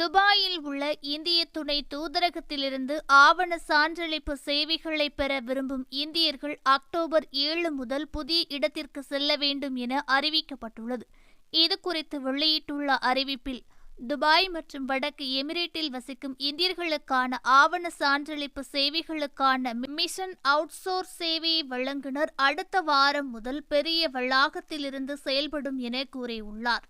துபாயில் உள்ள இந்திய துணை தூதரகத்திலிருந்து ஆவண சான்றளிப்பு சேவைகளை பெற விரும்பும் இந்தியர்கள் அக்டோபர் ஏழு முதல் புதிய இடத்திற்கு செல்ல வேண்டும் என அறிவிக்கப்பட்டுள்ளது. இது குறித்து வெளியிட்டுள்ள அறிவிப்பில் துபாய் மற்றும் வடக்கு எமிரேட்டில் வசிக்கும் இந்தியர்களுக்கான ஆவண சான்றளிப்பு சேவைகளுக்கான மிஷன் அவுட்சோர்ஸ் சேவையை வழங்குனர் அடுத்த வாரம் முதல் பெரிய வளாகத்திலிருந்து செயல்படும் என கூறியுள்ளார்.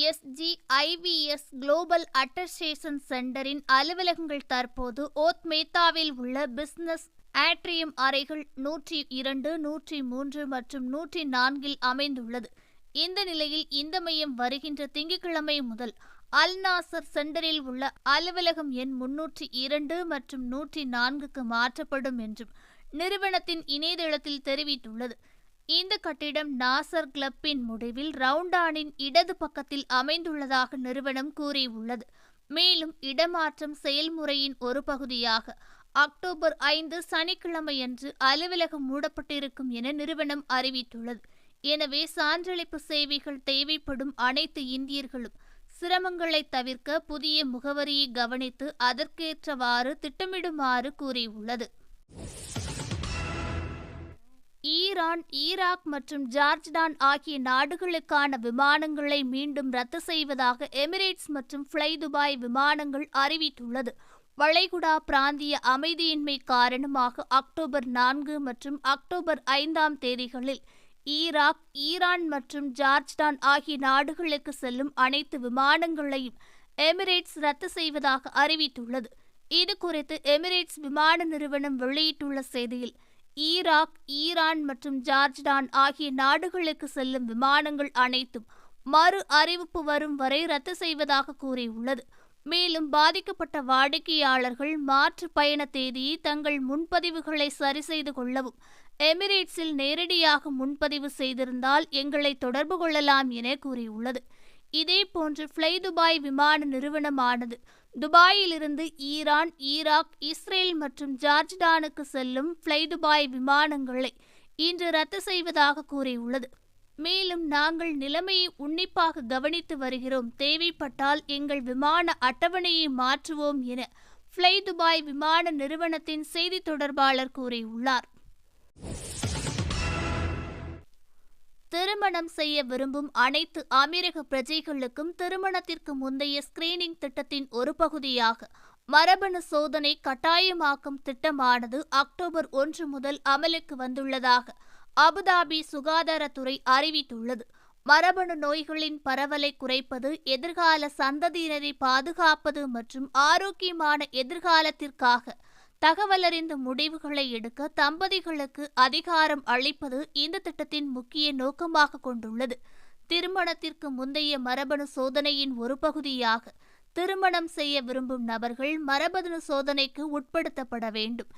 எஸ்ஜிஐவிஎஸ் குளோபல் அட்டஸ்டேஷன் சென்டரின் அலுவலகங்கள் தற்போது ஓத்மேத்தாவில் உள்ள பிசினஸ் ஆட்ரியம் அறைகள் நூற்றி இரண்டு நூற்றி மூன்று மற்றும் நூற்றி நான்கில் அமைந்துள்ளது. இந்த நிலையில் இந்த மையம் வருகின்ற திங்கட்கிழமை முதல் அல் நாசர் சென்டரில் உள்ள அலுவலகம் எண் முன்னூற்றி இரண்டு மற்றும் நூற்றி நான்குக்கு மாற்றப்படும் என்றும் நிறுவனத்தின் இணையதளத்தில் தெரிவித்துள்ளது. இந்த கட்டிடம் நாசர் கிளப்பின் முடிவில் ரவுண்டானின் இடது பக்கத்தில் அமைந்துள்ளதாக நிறுவனம் கூறியுள்ளது. மேலும் இடமாற்றம் செயல்முறையின் ஒரு பகுதியாக அக்டோபர் ஐந்து சனிக்கிழமையன்று அலுவலகம் மூடப்பட்டிருக்கும் என நிறுவனம் அறிவித்துள்ளது. எனவே சான்றளிப்பு சேவைகள் தேவைப்படும் அனைத்து இந்தியர்களும் சிரமங்களை தவிர்க்க புதிய முகவரியை கவனித்து அதற்கேற்றவாறு திட்டமிடுமாறு கூறியுள்ளது. ஈரான் ஈராக் மற்றும் ஜார்ஜ்டான் ஆகிய நாடுகளுக்கான விமானங்களை மீண்டும் ரத்து செய்வதாக எமிரேட்ஸ் மற்றும் ஃப்ளை துபாய் விமானங்கள் அறிவித்துள்ளது. வளைகுடா பிராந்திய அமைதியின்மை காரணமாக அக்டோபர் நான்கு மற்றும் அக்டோபர் ஐந்தாம் தேதிகளில் ஈராக் ஈரான் மற்றும் ஜார்ஜ்டான் ஆகிய நாடுகளுக்கு செல்லும் அனைத்து விமானங்களையும் எமிரேட்ஸ் ரத்து செய்வதாக அறிவித்துள்ளது. இது குறித்து எமிரேட்ஸ் விமான நிறுவனம் வெளியிட்டுள்ள செய்தியில் ஈராக் ஈரான் மற்றும் ஜார்ஜ்டான் ஆகிய நாடுகளுக்கு செல்லும் விமானங்கள் அனைத்தும் மறு அறிவிப்பு வரும் வரை ரத்து செய்வதாக கூறியுள்ளது. மேலும் பாதிக்கப்பட்ட வாடிக்கையாளர்கள் மாற்று பயண தேதியை தங்கள் முன்பதிவுகளை சரி செய்து கொள்ளவும் எமிரேட்ஸில் நேரடியாக முன்பதிவு செய்திருந்தால் எங்களை தொடர்பு கொள்ளலாம் என கூறியுள்ளது. இதேபோன்று ஃப்ளை துபாய் விமான நிறுவனமானது. துபாயிலிருந்து ஈரான் ஈராக் இஸ்ரேல் மற்றும் ஜார்ஜ்டானுக்கு செல்லும் ஃப்ளை துபாய் விமானங்களை இன்று ரத்து செய்வதாக கூறியுள்ளது. மேலும் நாங்கள் நிலைமையை உன்னிப்பாக கவனித்து வருகிறோம். தேவைப்பட்டால் எங்கள் விமான அட்டவணையை மாற்றுவோம் என ஃப்ளை துபாய் விமான நிறுவனத்தின் செய்தி தொடர்பாளர் கூறியுள்ளார். திருமணம் செய்ய விரும்பும் அனைத்து அமீரக பிரஜைகளுக்கும் திருமணத்திற்கு முந்தைய ஸ்கிரீனிங் திட்டத்தின் ஒரு பகுதியாக மரபணு சோதனை கட்டாயமாக்கும் திட்டமானது அக்டோபர் ஒன்று முதல் அமலுக்கு வந்துள்ளதாக அபுதாபி சுகாதாரத்துறை அறிவித்துள்ளது. மரபணு நோய்களின் பரவலை குறைப்பது எதிர்கால சந்ததியினரை பாதுகாப்பது மற்றும் ஆரோக்கியமான எதிர்காலத்திற்காக தகவலறிந்த முடிவுகளை எடுக்க தம்பதிகளுக்கு அதிகாரம் அளிப்பது இந்த திட்டத்தின் முக்கிய நோக்கமாக கொண்டுள்ளது. திருமணத்திற்கு முந்தைய மரபணு சோதனையின் ஒரு பகுதியாக திருமணம் செய்ய விரும்பும் நபர்கள் மரபணு சோதனைக்கு உட்படுத்தப்பட வேண்டும்.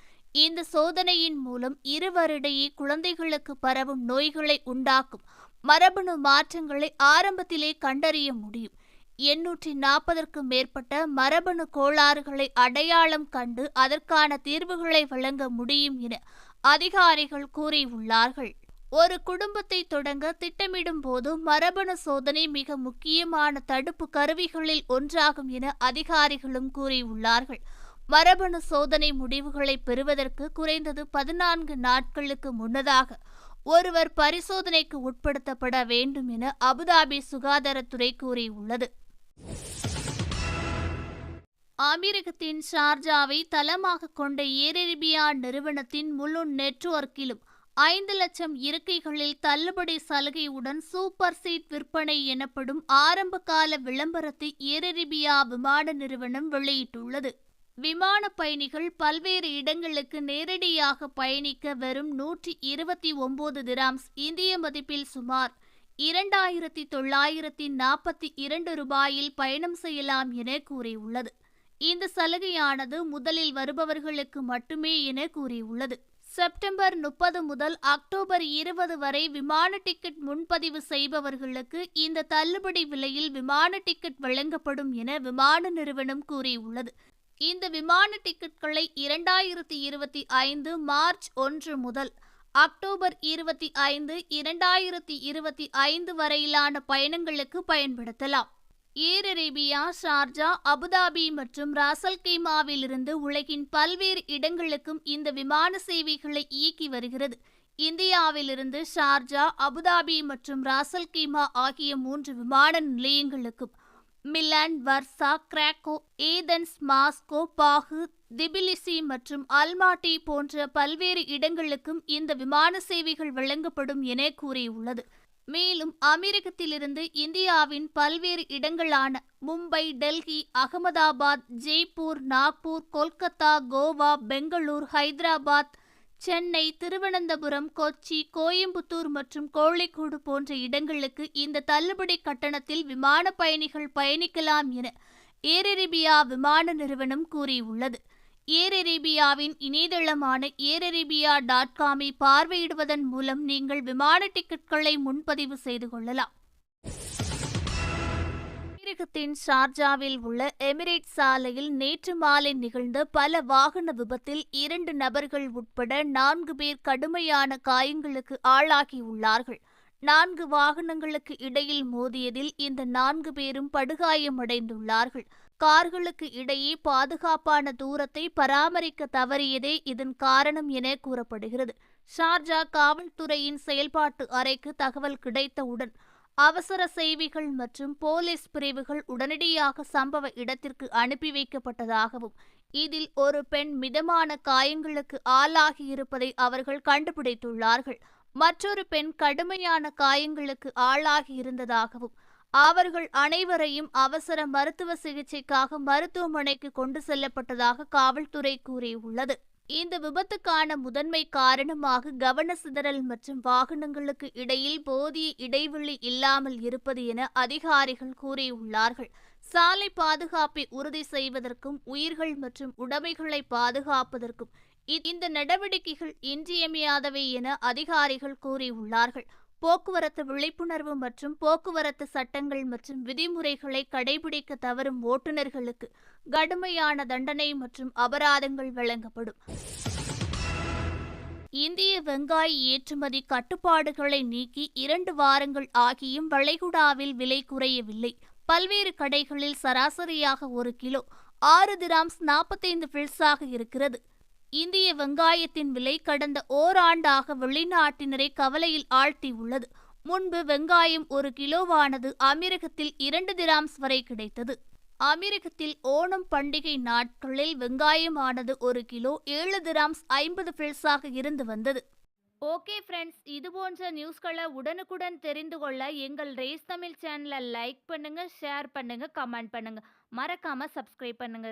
இந்த சோதனையின் மூலம் இருவரிடையே குழந்தைகளுக்கு பரவும் நோய்களை உண்டாக்கும் மரபணு மாற்றங்களை ஆரம்பத்திலே கண்டறிய முடியும். எண்ணூற்றி நாற்பதற்கும் மேற்பட்ட மரபணு கோளாறுகளை அடையாளம் கண்டு அதற்கான தீர்வுகளை வழங்க முடியும் என அதிகாரிகள் கூறியுள்ளார்கள். ஒரு குடும்பத்தை தொடங்க திட்டமிடும் போது மரபணு சோதனை மிக முக்கியமான தடுப்பு கருவிகளில் ஒன்றாகும் என அதிகாரிகளும் கூறியுள்ளார்கள். மரபணு சோதனை முடிவுகளை பெறுவதற்கு குறைந்தது பதினான்கு நாட்களுக்கு முன்னதாக ஒருவர் பரிசோதனைக்கு உட்படுத்தப்பட வேண்டும் என அபுதாபி சுகாதாரத்துறை கூறியுள்ளது. அமீரகத்தின் ஷார்ஜாவை தளமாக கொண்ட ஏர் நிறுவனத்தின் முழு நெட்வொர்க்கிலும் ஐந்து லட்சம் இருக்கைகளில் தள்ளுபடி சலுகையுடன் சூப்பர் சீட் விற்பனை எனப்படும் ஆரம்பகால விளம்பரத்தை ஏர் விமான நிறுவனம் வெளியிட்டுள்ளது. விமான பயணிகள் பல்வேறு இடங்களுக்கு நேரடியாக பயணிக்க வெறும் நூற்றி இருபத்தி ஒன்பது திராம்ஸ் இந்திய மதிப்பில் சுமார் இரண்டாயிரத்தி தொள்ளாயிரத்தி நாற்பத்தி இரண்டு ரூபாயில் பயணம் செய்யலாம் என கூறியுள்ளது. இந்த சலுகையானது முதலில் வருபவர்களுக்கு மட்டுமே என கூறியுள்ளது. செப்டம்பர் முப்பது முதல் அக்டோபர் இருபது வரை விமான டிக்கெட் முன்பதிவு செய்பவர்களுக்கு இந்த தள்ளுபடி விலையில் விமான டிக்கெட் வழங்கப்படும் என விமான நிறுவனம் கூறியுள்ளது. இந்த விமான டிக்கெட்களை இரண்டாயிரத்தி இருபத்தி ஐந்து மார்ச் ஒன்று முதல் அக்டோபர் இருபத்தி ஐந்து இரண்டாயிரத்தி இருபத்தி ஐந்து வரையிலான பயணங்களுக்கு பயன்படுத்தலாம். ஏர் அரேபியா ஷார்ஜா அபுதாபி மற்றும் ராசல் கீமாவிலிருந்து உலகின் பல்வேறு இடங்களுக்கும் இந்த விமான சேவைகளை இயக்கி வருகிறது. இந்தியாவிலிருந்து ஷார்ஜா அபுதாபி மற்றும் ராசல் கீமா ஆகிய மூன்று விமான நிலையங்களுக்கும் Milan Warsaw Krakow Athens Moscow Baku Tbilisi மற்றும் அல்மாட்டி போன்ற பல்வேறு இடங்களுக்கும் இந்த விமான சேவைகள் வழங்கப்படும் என கூறியுள்ளது. மேலும் அமெரிக்கத்திலிருந்து இந்தியாவின் பல்வேறு இடங்களான மும்பை டெல்லி அகமதாபாத் ஜெய்ப்பூர் நாக்பூர் கொல்கத்தா கோவா பெங்களூர் ஹைதராபாத் சென்னை திருவனந்தபுரம் கொச்சி கோயம்புத்தூர் மற்றும் கோழிக்கோடு போன்ற இடங்களுக்கு இந்த தள்ளுபடி கட்டணத்தில் விமான பயணிகள் பயணிக்கலாம் என ஏர் விமான நிறுவனம் கூறியுள்ளது. ஏர் அரேபியாவின் இணையதளமான ஏர் அரேபியா டாட் காமை பார்வையிடுவதன் மூலம் நீங்கள் விமான டிக்கெட்களை முன்பதிவு செய்து கொள்ளலாம். அமெரிக்கத்தின் ஷார்ஜாவில் உள்ள எமிரேட் சாலையில் நேற்று மாலை நிகழ்ந்த பல வாகன விபத்தில் இரண்டு நபர்கள் உட்பட நான்கு பேர் கடுமையான காயங்களுக்கு ஆளாகியுள்ளார்கள். நான்கு வாகனங்களுக்கு இடையில் மோதியதில் இந்த நான்கு பேரும் படுகாயமடைந்துள்ளார்கள். கார்களுக்கு இடையே பாதுகாப்பான தூரத்தை பராமரிக்க தவறியதே இதன் காரணம் என கூறப்படுகிறது. ஷார்ஜா காவல்துறையின் செயல்பாட்டு அறைக்கு தகவல் கிடைத்தவுடன் அவசர சேவைகள் மற்றும் போலீஸ் பிரிவுகள் உடனடியாக சம்பவ இடத்திற்கு அனுப்பி வைக்கப்பட்டதாகவும் இதில் ஒரு பெண் மிதமான காயங்களுக்கு ஆளாகியிருப்பதை அவர்கள் கண்டுபிடித்துள்ளார்கள். மற்றொரு பெண் கடுமையான காயங்களுக்கு ஆளாகியிருந்ததாகவும் அவர்கள் அனைவரையும் அவசர மருத்துவ சிகிச்சைக்காக மருத்துவமனைக்கு கொண்டு செல்லப்பட்டதாக காவல்துறை கூறியுள்ளது. இந்த விபத்துக்கான முதன்மை காரணமாக கவன சிதறல் மற்றும் வாகனங்களுக்கு இடையில் போதிய இடைவெளி இல்லாமல் இருப்பது என அதிகாரிகள் கூறியுள்ளார்கள். சாலை பாதுகாப்பை உறுதி செய்வதற்கும் உயிர்கள் மற்றும் உடைமைகளை பாதுகாப்பதற்கும் இந்த நடவடிக்கைகள் இன்றியமையாதவை என அதிகாரிகள் கூறியுள்ளார்கள். போக்குவரத்து விழிப்புணர்வு மற்றும் போக்குவரத்து சட்டங்கள் மற்றும் விதிமுறைகளை கடைபிடிக்க தவறும் ஓட்டுநர்களுக்கு கடுமையான தண்டனை மற்றும் அபராதங்கள் வழங்கப்படும். இந்திய வெங்காய ஏற்றுமதி கட்டுப்பாடுகளை நீக்கி இரண்டு வாரங்கள் ஆகியும் வளைகுடாவில் விலை குறையவில்லை. பல்வேறு கடைகளில் சராசரியாக ஒரு கிலோ ஆறு திராம்ஸ் நாற்பத்தைந்து பில்ஸாக இருக்கிறது. இந்திய வெங்காயத்தின் விலை கடந்த ஓராண்டாக வெளிநாட்டினரை கவலையில் ஆழ்த்தியுள்ளது முன்பு வெங்காயம் ஒரு கிலோவானது அமெரிக்கத்தில் இரண்டு திராம்ஸ் வரை கிடைத்தது. அமெரிக்கத்தில் ஓணம் பண்டிகை நாட்களில் வெங்காயமானது ஒரு கிலோ ஏழு திராம்ஸ் ஐம்பது பில்ஸாக இருந்து வந்தது. ஓகே ஃப்ரெண்ட்ஸ் இது போன்ற நியூஸ்களை உடனுக்குடன் தெரிந்து கொள்ள எங்கள் ரேஸ் தமிழ் சேனலை லைக் பண்ணுங்க ஷேர் பண்ணுங்க கமெண்ட் பண்ணுங்க. மறக்காம சப்ஸ்கிரைப் பண்ணுங்க.